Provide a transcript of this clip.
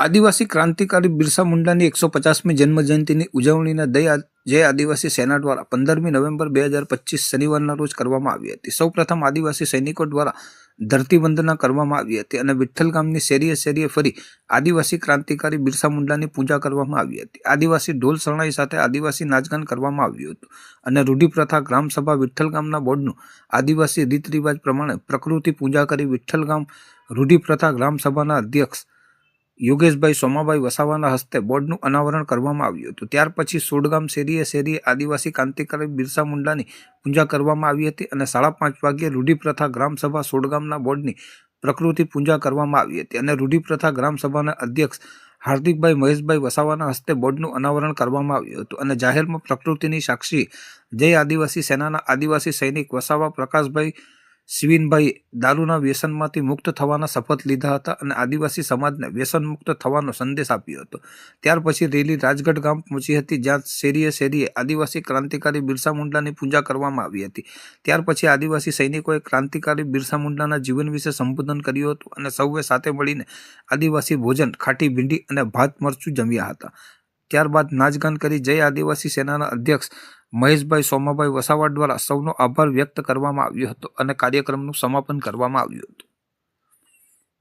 આદિવાસી ક્રાંતિકારી બિરસા મુંડાની એકસો પચાસમી જન્મજયંતિની ઉજવણીના દય જે આદિવાસી સેના દ્વારા પંદરમી નવેમ્બર બે હજાર પચીસ શનિવારના રોજ કરવામાં આવી હતી. સૌપ્રથમ આદિવાસી સૈનિકો દ્વારા ધરતી વંદના કરવામાં આવી હતી અને વિઠ્ઠલ ગામની શેરીએ શેરીએ ફરી આદિવાસી ક્રાંતિકારી બિરસા મુંડાની પૂજા કરવામાં આવી હતી. આદિવાસી ઢોલ શરણાઈ સાથે આદિવાસી નાચગાન કરવામાં આવ્યું હતું અને રૂઢિપ્રથા ગ્રામસભા વિઠ્ઠલ ગામના બોર્ડનું આદિવાસી રીત રિવાજ પ્રમાણે પ્રકૃતિ પૂજા કરી વિઠ્ઠલ ગામ રૂઢિપ્રથા ગ્રામસભાના અધ્યક્ષ યોગેશભાઈ સોમાભાઈ વસાવાના હસ્તે બોર્ડનું અનાવરણ કરવામાં આવ્યું હતું. ત્યાર પછી સોડગામ શેરીએ શેરીએ આદિવાસી ક્રાંતિકારી બિરસા મુંડાની પૂજા કરવામાં આવી હતી અને સાડા પાંચ વાગ્યે રૂઢિપ્રથા ગ્રામસભા સોડગામના બોર્ડની પ્રકૃતિ પૂજા કરવામાં આવી હતી અને રૂઢિપ્રથા ગ્રામસભાના અધ્યક્ષ હાર્દિકભાઈ મહેશભાઈ વસાવાના હસ્તે બોર્ડનું અનાવરણ કરવામાં આવ્યું હતું અને જાહેરમાં પ્રકૃતિની સાક્ષી જય આદિવાસી સેનાના આદિવાસી સૈનિક વસાવા પ્રકાશભાઈ શિવિનભાઈ દારૂના વ્યસનમાંથી મુક્ત થવાના શપથ લીધા હતા અને આદિવાસી સમાજને વ્યસન મુક્ત થવાનો સંદેશ આપ્યો હતો. ત્યાર પછી રેલી રાજગઢ ગામ પહોંચી હતી, જ્યાં શેરીએ શેરીએ આદિવાસી ક્રાંતિકારી બિરસા મુંડાની પૂજા કરવામાં આવી હતી. ત્યાર પછી આદિવાસી સૈનિકોએ ક્રાંતિકારી બિરસા મુંડાના જીવન વિશે સંબોધન કર્યું હતું અને સૌએ સાથે મળીને આદિવાસી ભોજન, ખાટી ભીંડી અને ભાત મરચું જમ્યા હતા. ત્યારબાદ નાચગાન કરી જય આદિવાસી સેનાના અધ્યક્ષ મહેશભાઈ સોમાભાઈ વસાવા દ્વારા સૌનો આભાર વ્યક્ત કરવામાં આવ્યો હતો અને કાર્યક્રમનું સમાપન કરવામાં આવ્યું હતું.